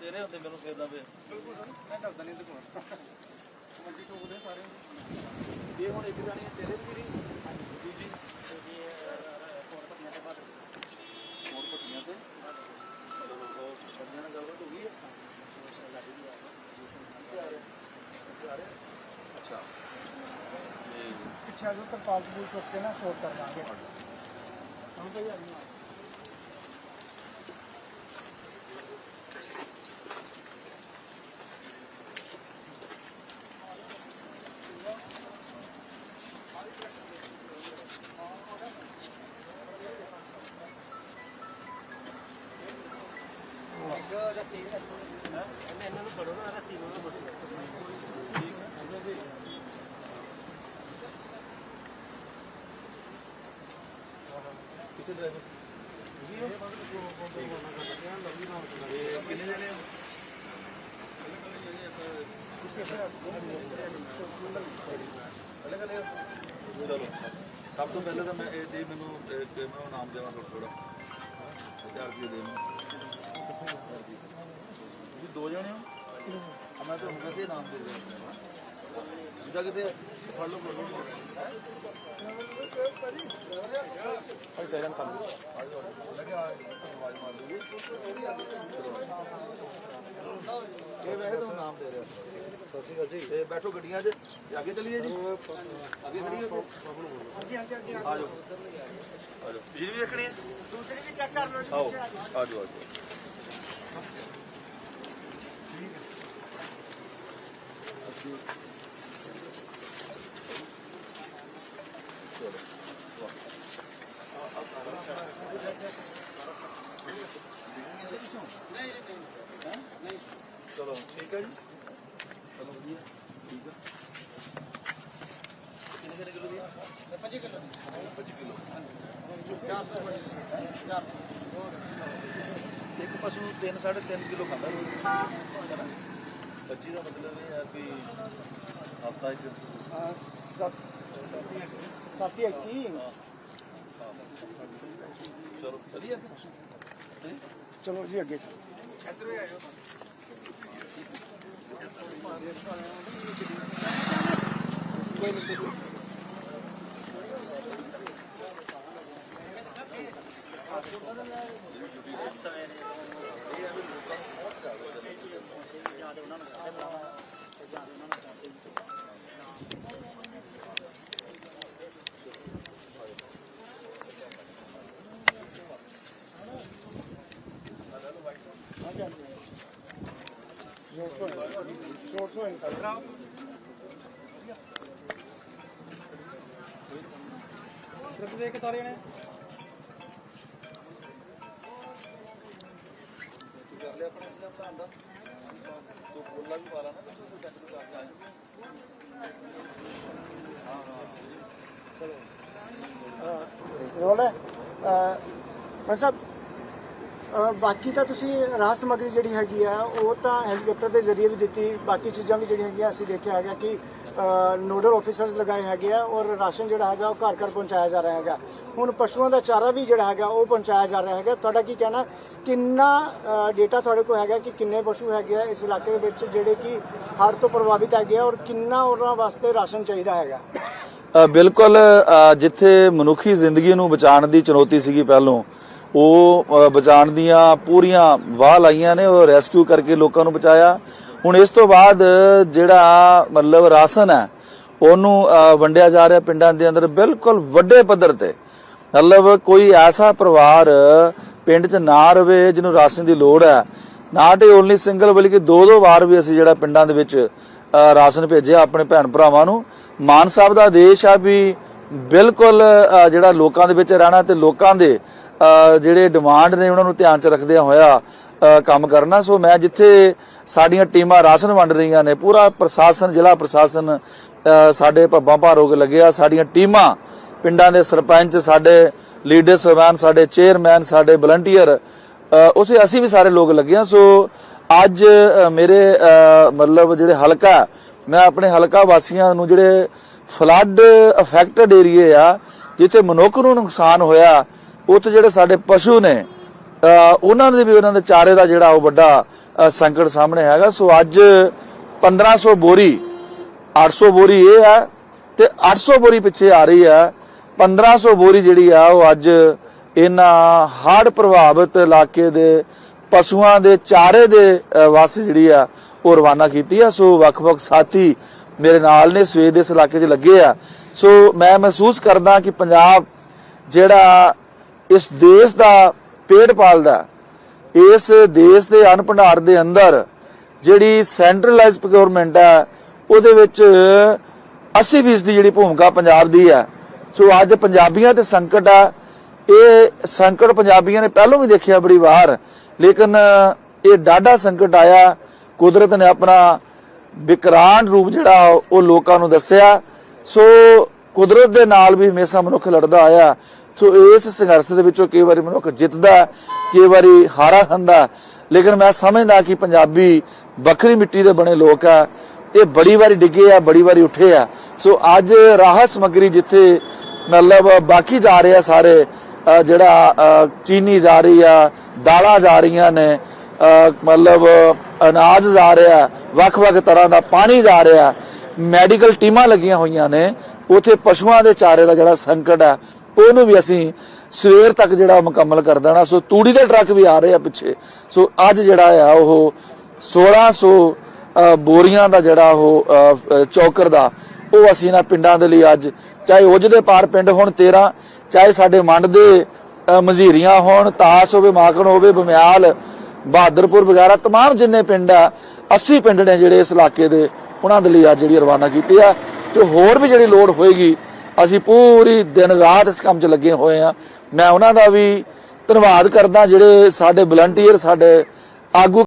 ਤੇਰੇ ਹੁੰਦੇ ਮੈਨੂੰ ਫੇਰਦਾ ਵੇ ਮੈਂ ਡਰਦਾ ਨਹੀਂ ਇਹਦੇ ਕੋਲ ਮੰਡੀ ਠੋਕਦੇ ਸਾਰੇ ਇਹ ਹੁਣ ਇੱਕ ਜਾਣੀ ਤੇਰੇ ਵੀ ਨਹੀਂ ਦੂਜੀ ਕੋਲ ਪੱਟੀਆਂ ਤੇ ਬਾਅਦ। ਤੇ ਪਿੱਛੇ ਆ ਜਾਓ ਤਰਪਾਲ ਤਪੂਲ ਚੁੱਕ ਕੇ ਨਾ ਸ਼ੋਟ ਕਰ ਦਾਂਗੇ ਹਾਂ ਭਈ ਆ ਗਈ ਇਹਨਾਂ ਨੂੰ ਫੜੋ ਨਾ ਰੱਸੀ ਨੂੰ ਫੜੋ ਠੀਕ ਹੈ ਕਿੱਥੇ ਡਰਾਈਵਰ ਕਿੰਨੇ ਜਣੇ ਹੋ ਚਲੋ, ਸਭ ਤੋਂ ਪਹਿਲਾਂ ਤਾਂ ਮੈਂ ਇਹ ਦੇ ਮੈਨੂੰ ਤੇ ਮੈਂ ਨਾਮ ਦੇਵਾਂ ਥੋੜਾ ਥੋੜਾ 1000 ਰੁਪਏ ਦੇ ਮੈਨੂੰ। ਤੁਸੀਂ ਦੋ ਜਣੇ ਹੋ? ਮੈਂ ਤਾਂ ਹੁਣ ਵੈਸੇ ਨਾਮ ਦੇ ਦਿੰਦਾ। ਜਿੱਦਾਂ ਕਿਤੇ ਫੜ ਲਓ ਇਹ ਵੈਸੇ ਤੁਹਾਨੂੰ ਨਾਮ ਦੇ ਰਿਹਾ ਸਤਿ ਸ਼੍ਰੀ ਅਕਾਲ ਜੀ ਤੇ ਬੈਠੋ ਗੱਡੀਆਂ 'ਚ ਤੇ ਅੱਗੇ ਚੱਲੀਏ ਜੀ ਅੱਗੇ ਖੜੀਏ ਹਾਂਜੀ ਹਾਂਜੀ ਅੱਗੇ ਆ ਜਾਓ ਆ ਜਾਓ ਇਹ ਵੀ ਵੇਖਣੀ ਹੈ ਦੂਸਰੀ ਵੀ ਚੈੱਕ ਕਰ ਲਓ ਜੀ ਆਓ ਆ ਜਾਓ ਆ ਜਾਓ ਚਲੋ ਠੀਕ ਹੈ ਜੀ। ਚਲੋ ਵਧੀਆ ਠੀਕ ਹੈ ਕਿੰਨੇ ਕਿੰਨੇ ਕਿਲੋ ਦੀ 25 ਕਿਲੋ 25 ਕਿਲੋ। ਇੱਕ ਪਸ਼ੂ 3 3.5 ਕਿਲੋ ਖਾਂਦਾ ਹੈ। ਨਾ 25 ਦਾ ਮਤਲਬ ਇਹ ਹੈ ਕਿ ਹਫਤਾ ਇੱਕ ਅਹ, ਸੱਤ। ਸਾਥੀ ਇੱਕੀ ਚਲੋ ਚਲੀਏ। ਅੱਗੇ ਚਲੋ ਜੀ ਅੱਗੇ। ਹਾਂਜੀ ਸ਼ੋਟ ਸੋ ਨਿਕਲ ਟ੍ਰਿਪ ਦੇ ਕੇ ਸਾਰੇ ਨੇ ਕਰ ਲਿਆ ਆਪਣੇ ਇੰਤਜ਼ਾਮ ਤਾਂ ਆਂਦਾ ਤੂੰ ਬੋਲਾ ਵੀ ਵਾਲਾ ਨਾ ਤੂੰ ਸੈੱਟ ਨੂੰ ਕਰਕੇ ਆ ਜਾ ਹਾਂ ਹਾਂ ਚਲੋ ਰੋਲ ਹੈ ਅਹ ਸਾਹਿਬ ਅਹ ਬਾਕੀ ਤਾਂ ਤੁਸੀਂ ਰਾਹ ਸਮੱਗਰੀ ਜਿਹੜੀ ਹੈਗੀ ਆ, ਉਹ ਤਾਂ ਹੈਲੀਕਾਪਟਰ ਦੇ ਜ਼ਰੀਏ ਵੀ ਦਿੱਤੀ, ਬਾਕੀ ਚੀਜ਼ਾਂ ਵੀ ਜਿਹੜੀਆਂ ਹੈਗੀਆਂ ਅਸੀਂ ਦੇਖਿਆ ਹੈਗਾ ਕਿ ਨੋਡਲ ਆਫੀਸਰਸ ਲਗਾਏ ਹੈਗੇ ਆ ਔਰ ਰਾਸ਼ਨ ਜਿਹੜਾ ਹੈਗਾ ਉਹ ਘਰ ਘਰ ਪਹੁੰਚਾਇਆ ਜਾ ਰਿਹਾ ਹੈਗਾ। ਹੁਣ ਪਸ਼ੂਆਂ ਦਾ ਚਾਰਾ ਵੀ ਜਿਹੜਾ ਹੈਗਾ ਉਹ ਪਹੁੰਚਾਇਆ ਜਾ ਰਿਹਾ ਹੈਗਾ। ਤੁਹਾਡਾ ਕੀ ਕਹਿਣਾ? ਕਿੰਨਾ ਡੇਟਾ ਤੁਹਾਡੇ ਕੋਲ ਹੈਗਾ ਕਿ ਕਿੰਨੇ ਪਸ਼ੂ ਹੈਗੇ ਆ ਇਸ ਇਲਾਕੇ ਦੇ ਵਿੱਚ ਜਿਹੜੇ ਕਿ ਹੜ੍ਹ ਤੋਂ ਪ੍ਰਭਾਵਿਤ ਹੈਗੇ ਆ ਔਰ ਕਿੰਨਾ ਉਹਨਾਂ ਵਾਸਤੇ ਰਾਸ਼ਨ ਚਾਹੀਦਾ ਹੈਗਾ? ਬਿਲਕੁਲ ਜਿੱਥੇ ਮਨੁੱਖੀ ਜ਼ਿੰਦਗੀ ਨੂੰ ਬਚਾਉਣ ਦੀ ਚੁਣੌਤੀ ਸੀਗੀ ਪਹਿਲੋਂ ਉਹ ਬਚਾਉਣ ਦੀਆਂ ਪੂਰੀਆਂ ਵਾਹ ਲਾਈਆਂ ਨੇ, ਉਹ ਰੈਸਕਿਊ ਕਰਕੇ ਲੋਕਾਂ ਨੂੰ ਬਚਾਇਆ। ਹੁਣ ਇਸ ਤੋਂ ਬਾਅਦ ਜਿਹੜਾ ਮਤਲਬ ਰਾਸ਼ਨ ਹੈ, ਉਹਨੂੰ ਵੰਡਿਆ ਜਾ ਰਿਹਾ ਪਿੰਡਾਂ ਦੇ ਅੰਦਰ ਬਿਲਕੁਲ ਵੱਡੇ ਪੱਧਰ ਤੇ। ਮਤਲਬ ਕੋਈ ਐਸਾ ਪਰਿਵਾਰ ਪਿੰਡ 'ਚ ਨਾ ਰਵੇ ਜਿਹਨੂੰ ਰਾਸ਼ਨ ਦੀ ਲੋੜ ਹੈ। ਨਾਟ ਓਨਲੀ ਸਿੰਗਲ ਬਲਕਿ ਦੋ ਦੋ ਵਾਰ ਵੀ ਅਸੀਂ ਜਿਹੜਾ ਪਿੰਡਾਂ ਦੇ ਵਿੱਚ ਰਾਸ਼ਨ ਭੇਜਿਆ ਆਪਣੇ ਭੈਣ ਭਰਾਵਾਂ ਨੂੰ। ਮਾਨ ਸਾਹਿਬ ਦਾ ਆਦੇਸ਼ ਆ ਵੀ ਬਿਲਕੁਲ ਜਿਹੜਾ ਲੋਕਾਂ ਦੇ ਵਿੱਚ ਰਹਿਣਾ ਤੇ ਲੋਕਾਂ ਦੇ ਜਿਹੜੇ ਡਿਮਾਂਡ ਨੇ ਉਹਨਾਂ ਨੂੰ ਧਿਆਨ 'ਚ ਰੱਖਦਿਆਂ ਹੋਇਆ ਕੰਮ ਕਰਨਾ। ਸੋ ਮੈਂ ਜਿੱਥੇ ਸਾਡੀਆਂ ਟੀਮਾਂ ਰਾਸ਼ਨ ਵੰਡ ਰਹੀਆਂ ਨੇ, ਪੂਰਾ ਪ੍ਰਸ਼ਾਸਨ, ਜ਼ਿਲ੍ਹਾ ਪ੍ਰਸ਼ਾਸਨ ਸਾਡੇ ਭੱਬਾਂ ਭਾਰੋਗ ਲੱਗਿਆ। ਸਾਡੀਆਂ ਟੀਮਾਂ, ਪਿੰਡਾਂ ਦੇ ਸਰਪੰਚ, ਸਾਡੇ ਲੀਡਰ ਸਹਿਬਾਨ ਸਾਡੇ ਚੇਅਰਮੈਨ ਸਾਡੇ ਵਲੰਟੀਅਰ ਉਥੇ ਅਸੀਂ ਵੀ ਸਾਰੇ ਲੋਕ ਲੱਗੇ ਹਾਂ। ਸੋ ਅੱਜ ਮੇਰੇ ਮਤਲਬ ਜਿਹੜੇ ਹਲਕਾ, ਮੈਂ ਆਪਣੇ ਹਲਕਾ ਵਾਸੀਆਂ ਨੂੰ ਜਿਹੜੇ ਫਲੱਡ ਅਫੈਕਟਡ ਏਰੀਏ ਆ, ਜਿੱਥੇ ਮਨੁੱਖ ਨੂੰ ਨੁਕਸਾਨ ਹੋਇਆ ਉੱਥੇ ਜਿਹੜੇ ਸਾਡੇ ਪਸ਼ੂ ਨੇ ਉਹਨਾਂ ਦੇ ਵੀ ਉਹਨਾਂ ਦੇ ਚਾਰੇ ਦਾ ਜਿਹੜਾ ਉਹ ਵੱਡਾ ਸੰਕਟ ਸਾਹਮਣੇ ਹੈਗਾ। ਸੋ ਅੱਜ 1500 ਬੋਰੀ 800 ਬੋਰੀ ਇਹ ਹੈ ਤੇ 800 ਬੋਰੀ ਪਿੱਛੇ ਆ ਰਹੀ ਹੈ। 1500 ਬੋਰੀ ਜਿਹੜੀ ਆ ਉਹ ਅੱਜ ਇਹਨਾਂ ਹੜ੍ਹ ਪ੍ਰਭਾਵਿਤ ਇਲਾਕੇ ਦੇ ਪਸ਼ੂਆਂ ਦੇ ਚਾਰੇ ਦੇ ਵਾਸਤੇ ਜਿਹੜੀ ਆ ਉਹ ਰਵਾਨਾ ਕੀਤੀ ਆ। ਸੋ ਵੱਖ-ਵੱਖ ਸਾਥੀ ਮੇਰੇ ਨਾਲ ਨੇ, ਸਵੇਰ ਦੇ ਇਸ ਇਲਾਕੇ 'ਚ ਲੱਗੇ ਆ। ਸੋ ਮੈਂ ਮਹਿਸੂਸ ਕਰਦਾ ਕਿ ਪੰਜਾਬ ਜਿਹੜਾ ਇਸ ਦੇਸ਼ ਦਾ ਪੇਟ ਪਾਲਦਾ ਇਸ ਦੇਸ਼ ਦੇ ਅਨ ਭੰਡਾਰ ਦੇ ਅੰਦਰ ਜਿਹੜੀ ਸੈਂਟਰਲਾਈਜ਼ ਪ੍ਰੋਕਿਉਰਮੈਂਟ ਹੈ, ਉਹਦੇ ਵਿੱਚ 80% ਦੀ ਜਿਹੜੀ ਭੂਮਿਕਾ ਪੰਜਾਬ ਦੀ ਹੈ। ਸੋ ਅੱਜ ਪੰਜਾਬੀਆਂ ਤੇ ਸੰਕਟ ਆ। ਇਹ ਸੰਕਟ ਪੰਜਾਬੀਆਂ ਨੇ ਪਹਿਲਾਂ ਵੀ ਦੇਖਿਆ ਬੜੀ ਵਾਰ, ਲੇਕਿਨ ਇਹ ਡਾਢਾ ਸੰਕਟ ਆਇਆ। ਕੁਦਰਤ ਨੇ ਆਪਣਾ ਵਿਕਰਾਨ ਰੂਪ ਜਿਹੜਾ ਉਹ ਲੋਕਾਂ ਨੂੰ ਦੱਸਿਆ। ਸੋ ਕੁਦਰਤ ਦੇ ਨਾਲ ਵੀ ਹਮੇਸ਼ਾ ਮਨੁੱਖ ਲੜਦਾ ਆਇਆ। ਸੋ ਇਸ ਸੰਘਰਸ਼ ਦੇ ਵਿੱਚੋਂ ਕਈ ਵਾਰੀ ਮਨੁੱਖ ਜਿੱਤਦਾ, ਕਈ ਵਾਰੀ ਹਾਰਾ ਖਾਂਦਾ। ਲੇਕਿਨ ਮੈਂ ਸਮਝਦਾ ਕਿ ਪੰਜਾਬੀ ਵੱਖਰੀ ਮਿੱਟੀ ਦੇ ਬਣੇ ਲੋਕ ਆ। ਇਹ ਬੜੀ ਵਾਰੀ ਡਿੱਗੇ ਆ, ਬੜੀ ਵਾਰੀ ਉੱਠੇ ਆ। ਸੋ ਅੱਜ ਰਾਹਤ ਸਮਗਰੀ ਜਿੱਥੇ ਮਤਲਬ ਬਾਕੀ ਜਾ ਰਹੇ ਆ ਸਾਰੇ ਜਿਹੜਾ ਚੀਨੀ ਜਾ ਰਹੀ ਆ, ਦਾਲਾਂ ਜਾ ਰਹੀਆਂ ਨੇ ਮਤਲਬ ਅਨਾਜ ਜਾ ਰਿਹਾ ਵੱਖ-ਵੱਖ ਤਰ੍ਹਾਂ ਦਾ ਪਾਣੀ ਜਾ ਰਿਹਾ। ਮੈਡੀਕਲ ਟੀਮਾਂ ਲੱਗੀਆਂ ਹੋਈਆਂ ਨੇ। ਉਥੇ ਪਸ਼ੂਆਂ ਦੇ ਚਾਰੇ ਦਾ ਜਿਹੜਾ ਸੰਕਟ ਹੈ ਉਹਨੂੰ ਵੀ ਅਸੀਂ ਸਵੇਰ ਤੱਕ ਜਿਹੜਾ ਮੁਕੰਮਲ ਕਰ ਦੇਣਾ ਸੋ ਤੂੜੀ ਦੇ ਟਰੱਕ ਵੀ ਆ ਰਹੇ ਆ ਪਿੱਛੇ ਸੋ ਅੱਜ ਜਿਹੜਾ ਆ ਉਹ 1600 ਅਹ ਬੋਰੀਆਂ ਦਾ ਜਿਹੜਾ ਉਹ ਅਹ, ਅਹ, ਚੌਕਰ ਦਾ ਉਹ ਅਸੀਂ ਨਾ ਪਿੰਡਾਂ ਦੇ ਲਈ ਅੱਜ ਚਾਹੇ ਉਜ ਦੇ ਪਾਰ ਪਿੰਡ ਹੋਣ 13 ਚਾਹੇ ਸਾਡੇ ਮੰਡ ਦੇ ਅਹ, ਮਝੀਰੀਆਂ ਹੋਣ ਤਾਸ ਹੋਵੇ ਮਾਖਣ ਹੋਵੇ ਬਮਿਆਲ ਬਹਾਦਰਪੁਰ ਵਗੈਰਾ तमाम ਜਿੰਨੇ ਪਿੰਡ ਆ 80 ਪਿੰਡ ਨੇ ਜਿਹੜੇ ਇਸ ਇਲਾਕੇ ਦੇ ਉਹਨਾਂ ਦੇ ਲਈ ਅੱਜ ਜਿਹੜੀ ਰਵਾਨਾ ਕੀਤੀ ਆ ਤੇ ਹੋਰ ਵੀ ਜਿਹੜੀ ਲੋੜ ਹੋਏਗੀ ਅਸੀਂ ਪੂਰੀ ਦਿਨ ਰਾਤ ਇਸ ਕੰਮ 'ਚ ਲੱਗੇ ਹੋਏ ਆ ਮੈਂ ਉਹਨਾਂ ਦਾ ਵੀ ਧੰਨਵਾਦ ਕਰਦਾ ਜਿਹੜੇ ਸਾਡੇ ਵਲੰਟੀਅਰ ਸਾਡੇ ਆਗੂ